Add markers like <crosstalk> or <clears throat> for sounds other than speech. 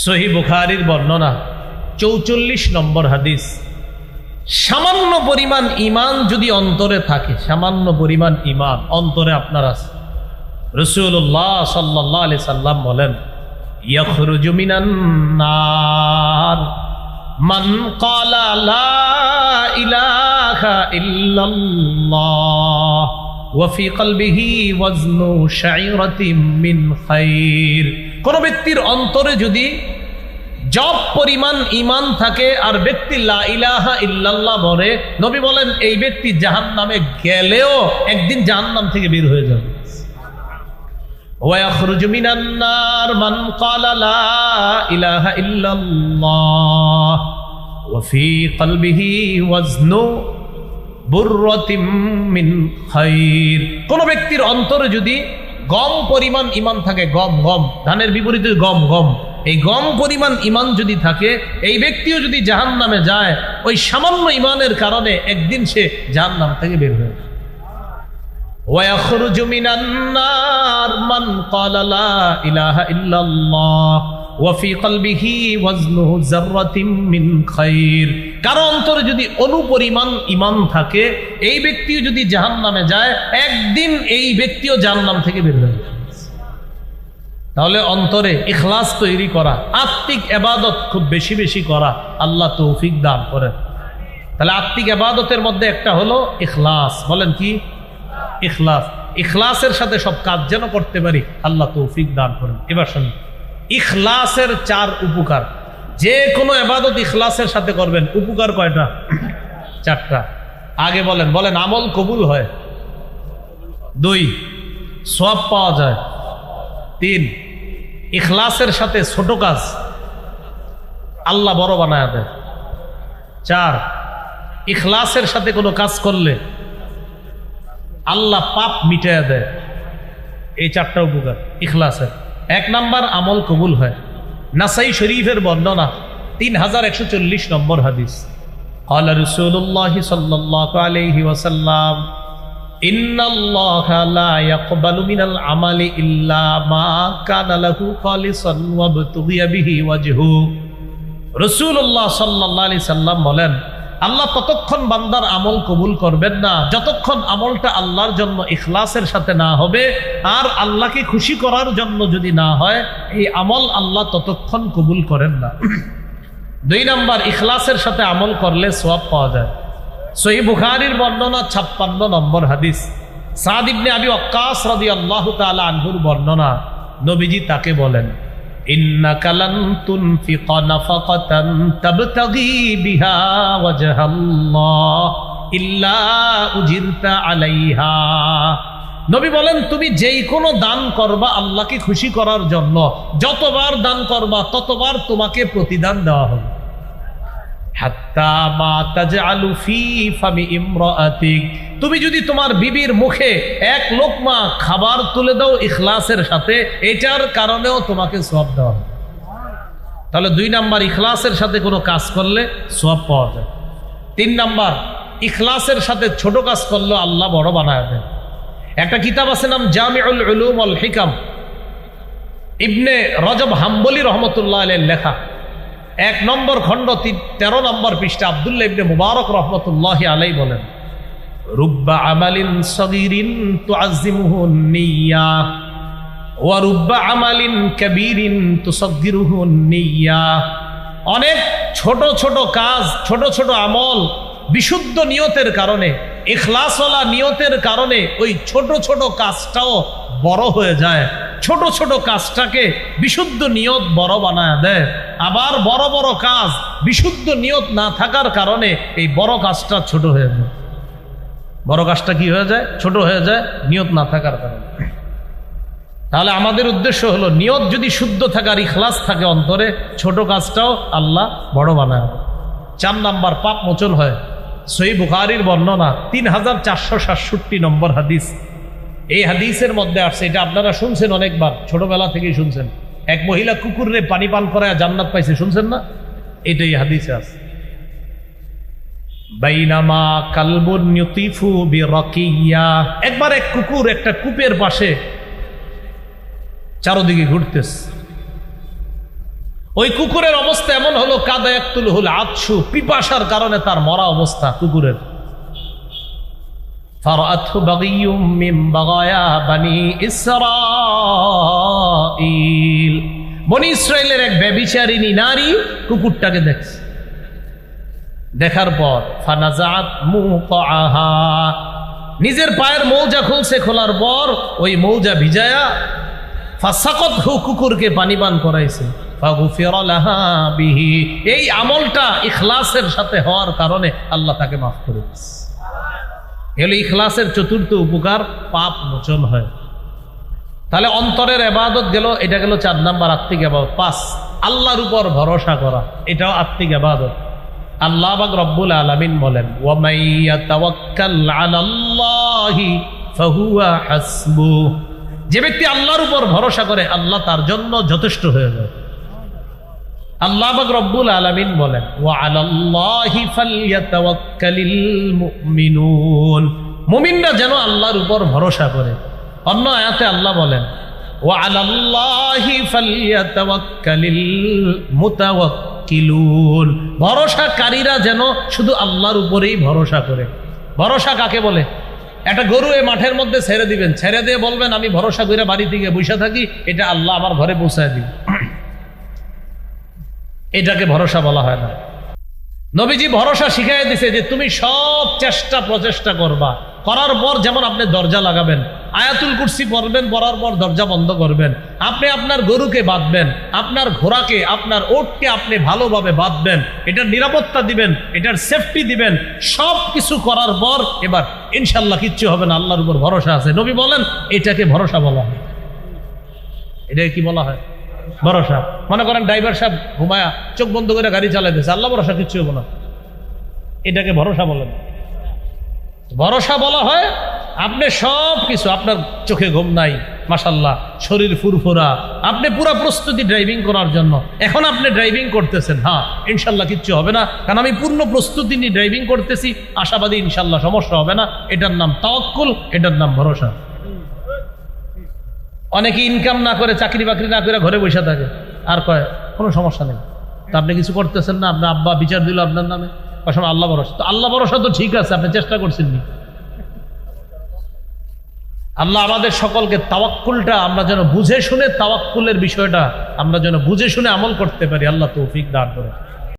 সহি বুখারির বর্ণনা, চৌচল্লিশ নম্বর হাদিস। সামান্য পরিমাণ ইমান যদি অন্তরে থাকে, সামান্য পরিমাণ ইমান অন্তরে আপনার আছে। রসুল্লাহ সাল্লাহ আলি সাল্লাম বলেন ইয়খরুজুমিনান্নার মান কলা লা ইলাহা ইল্লাল্লাহ মিন কোনো ব্যক্তির অন্তরে যদি জব পরিমাণ ইমান থাকে আর ব্যক্তি ইলাহা ইল্লাল্লাহ বলে, নবী বলেন, এই ব্যক্তি জাহান নামে গেলেও একদিন জাহান নাম থেকে বের হয়ে যাবে। কোন ব্যক্তির অন্তরে যদি গম পরিমাণ ইমান থাকে, গম গম ধানের বিপরীতে গম গম এই গম পরিমাণ ইমান যদি থাকে, এই ব্যক্তিও যদি জাহান নামে যায়, ওই সামান্য ইমানের কারণে একদিন সে জাহান নাম থেকে বের হয়ে যায়। ويخرج من النار من قال لا إله إلا الله وفي قلبه وزنه ذرة من خير কারো অন্তরে যদি অনুপরিমাণ ইমান থাকে এই ব্যক্তিও যদি জাহান নামে যায় একদিন এই ব্যক্তিও জাহান্নাম থেকে বের হয়ে যাবে তাহলে অন্তরে ইখলাস তৈরি করা আত্মিক এবাদত খুব বেশি বেশি করা আল্লাহ তৌফিক দান করেন তাহলে আত্মিক এবাদতের মধ্যে একটা হলো ইখলাস বলেন কি ইখলাস। ইখলাসের সাথে সব কাজ যেন করতে পারি, আল্লাহ তৌফিক দান করেন। এবার শুনুন। ইখলাসের চার উপকার। যে কোনো এবাদত ইখলাসের সাথে করবেন। উপকার কয়টা? চারটা। আগে বলেন বলেন, আমল কবুল হয়। দুই সব পাওয়া যায়। তিন, ইখলাসের সাথে ছোট কাজ আল্লাহ বড় বানায় দেয়। চার, ইখলাসের সাথে কোনো কাজ করলে আল্লাহ পাপ মিটাইয়া দেয় এই চারটা উপকার ইখলাসের এক নাম্বার আমল কবুল হয় নাসাই শরীফের বর্ণনা তিন হাজার একশো চল্লিশ নম্বর হাদিস قال رسول الله صلى الله عليه وسلم إن الله لا يقبل من العمل إلا ما كان له خالصا وابتغي به وجهه রসুল্লাহ সাল্লাহ আলি সাল্লাম বলেন আল্লাহ ততক্ষণ বান্দার আমল কবুল করবেন না। যতক্ষণ আমলটা আল্লাহর জন্য ইখলাসের সাথে না হবে, আর আল্লাহকে খুশি করার জন্য যদি না হয়, এই আমল আল্লাহ ততক্ষণ কবুল করেন না। <clears throat> দুই নাম্বার, ইখলাসের সাথে আমল করলে সোয়াব পাওয়া যায়। সহি বুখারির বর্ণনা ছাপ্পান্ন নম্বর হাদিস। সাদ ইবনে আবি অক্কাস রাদি আল্লাহ তালা আনহুর বর্ণনা। নবীজি তাকে বলেন إنك لن تنفق نفقة تبتغي بها وجه الله إلا أجرت عليها নবী বলেন তুমি যেই কোনো দান করবা আল্লাহকে খুশি করার জন্য যতবার দান করবা ততবার তোমাকে প্রতিদান দেওয়া হবে তুমি যদি তোমার বিবির মুখে এক লোকমা খাবার তুলে দাও ইখলাসের সাথে, এটার কারণেও তোমাকে সওয়াব দেওয়া হবে। তাহলে দুই নাম্বার, ইখলাসের সাথে কোনো কাজ করলে সওয়াব পাওয়া যায়। তিন নাম্বার, ইখলাসের সাথে ছোট কাজ করলে আল্লাহ বড় বানায় দেয় একটা কিতাব আছে নাম জামিউল উলুম আল হিকাম। ইবনে রজব হাম্বলি রহমতুল্লাহ আলের লেখা। এক নম্বর খণ্ড তি- তেরো নম্বর পৃষ্ঠা আবদুল্লাহ ইবনে মুবারক রহমতুল্লাহ আলাই বলেন, রুব্বা আমালিন সগিরিন তুআজ্জিমুহু নিয়্যা ওয়া রুব্বা আমালিন কাবীরিন তুসাগগিরুহু নিয়্যা অনেক ছোট ছোট কাজ, ছোট ছোট আমল বিশুদ্ধ নিয়তের কারণে, ইখলাসওয়ালা নিয়তের কারণে ওই ছোট ছোট কাজটাও বড় হয়ে যায়। ছোট ছোট কাজটাকে বিশুদ্ধ নিয়ত বড় বানায় দেয়। আবার বড় বড় কাজ, বিশুদ্ধ নিয়ত না থাকার কারণে এই বড় কাজটা ছোট হয়ে যায়। বড় কাজটা কি হয়ে যায়? ছোট হয়ে যায়, নিয়ত না থাকার কারণে। তাহলে আমাদের উদ্দেশ্য হলো, নিয়ত যদি শুদ্ধ থাকার ইখলাস থাকে অন্তরে, ছোট কাজটাও আল্লাহ বড় বানায়। চার নাম্বার পাপ মোচন হয়। সই বুখারির বর্ণনা, তিন হাজার চারশো সাতষট্টি নম্বর হাদিস। এই হাদিসের মধ্যে আসছে, এটা আপনারা শুনছেন অনেকবার, ছোটবেলা থেকেই শুনছেন। এক মহিলা কুকুররে পানি পান করায় জান্নাত পাইছে, শুনছেন না? এটাই হাদিসে আছে। বাইনামা কালবুন ইউতিফু বিরাকিয়া। একবার এক কুকুর একটা কূপের পাশে চারোদিকে ঘুরতেছে। ওই কুকুরের অবস্থা এমন হলো, কাদা একতুল হল আতসু পিপাসার কারণে তার মরা অবস্থা কুকুরের। ফারাতহু বাগিয়ুম মিন বাগায়া বানি ইসরা বাতিল বনি ইসরায়েলের এক ব্যবিচারিণী নারী কুকুরটাকে দেখছে। দেখার পর ফানাজাত মুহা নিজের পায়ের মৌজা খুলছে খোলার পর, ওই মৌজা ভিজায়া ফাসাকত হু কুকুরকে পানি পান করাইছে এই আমলটা ইখলাসের সাথে হওয়ার কারণে আল্লাহ তাকে মাফ করে দিচ্ছে এগুলো ইখলাসের চতুর্থ উপকার, পাপ মোচন হয়। তাহলে অন্তরের এবাদত গেল, এটা গেল চার নাম্বার আত্মিক এবাদত। পাঁচ, আল্লাহর উপর ভরসা করা, এটাও আত্মিক এবাদত। আল্লাহ বাক রব্বুল আলামিন বলেন যে ব্যক্তি আল্লাহর উপর ভরসা করে, আল্লাহ তার জন্য যথেষ্ট হয়ে যায়। আল্লাহ বাক রব্বুল আলামিন বলেন ফালইয়াতাওয়াক্কালিল মুমিনুন। মুমিনরা যেন আল্লাহর উপর ভরসা করে। অন্য আয়াতে আল্লাহ বলেন ভরসাকারীরা যেন শুধু আল্লাহর উপরেই ভরসা করে। ভরসা কাকে বলে? একটা গরু এ মাঠের মধ্যে ছেড়ে দিবেন, ছেড়ে দিয়ে বলবেন, আমি ভরসা করে বাড়ি থেকে বসে থাকি, এটা আল্লাহ আমার ঘরে পৌঁছায় দিই এটাকে ভরসা বলা হয় না। নবীজি ভরসা শিখাই দিছে যে তুমি সব চেষ্টা প্রচেষ্টা করবা। করার পর যেমন আপনি দরজা লাগাবেন, আয়াতুল কুরসি পড়বেন, পড়ার পর দরজা বন্ধ করবেন, আপনি আপনার গরুকে বাঁধবেন, আপনার ঘোড়াকে, আপনার ওটকে আপনি ভালোভাবে বাঁধবেন, এটার নিরাপত্তা দিবেন, এটার সেফটি দিবেন সব কিছু করার পর এবার ইনশাল্লাহ কিচ্ছু হবে না, আল্লাহর উপর ভরসা আছে। নবী বলেন, এটাকে ভরসা বলা হয়। এটাকে কি বলা হয়? ভরসা। মনে করেন ড্রাইভার সাহেব ঘুমায়া চোখ বন্ধ করে গাড়ি চালাইতেছে আল্লাহ ভরসা, কিচ্ছু হব না। এটাকে ভরসা বলেন। ভরসা বলা হয় আপনি সব কিছু, আপনার চোখে ঘুম নাই মাসাল্লাহ শরীর ফুরফুরা, আপনি পুরা প্রস্তুতি ড্রাইভিং করার জন্য। এখন আপনি ড্রাইভিং করতেছেন হ্যাঁ ইনশাল্লাহ কিচ্ছু হবে না। কারণ আমি পূর্ণ প্রস্তুতি নিয়ে ড্রাইভিং করতেছি, আশাবাদী ইনশাল্লাহ সমস্যা হবে না। এটার নাম তাওয়াক্কুল, এটার নাম ভরসা। অনেকে ইনকাম না করে, চাকরি বাকরি না করে ঘরে বসে থাকে। আর কয়, কোনো সমস্যা নেই। তা আপনি কিছু করতেছেন না, আপনার আব্বা বিচার দিল আপনার নামে। কসময় আল্লাহ ভরসা। তো আল্লাহ ভরসা তো ঠিক আছে, আপনি চেষ্টা করছেন নি আল্লাহ আমাদের সকলকে তাওয়াক্কুলটা আমরা যেন বুঝে শুনে তাওয়াক্কুলের বিষয়টা আমরা যেন বুঝে শুনে আমল করতে পারি। আল্লাহ তৌফিক দান করে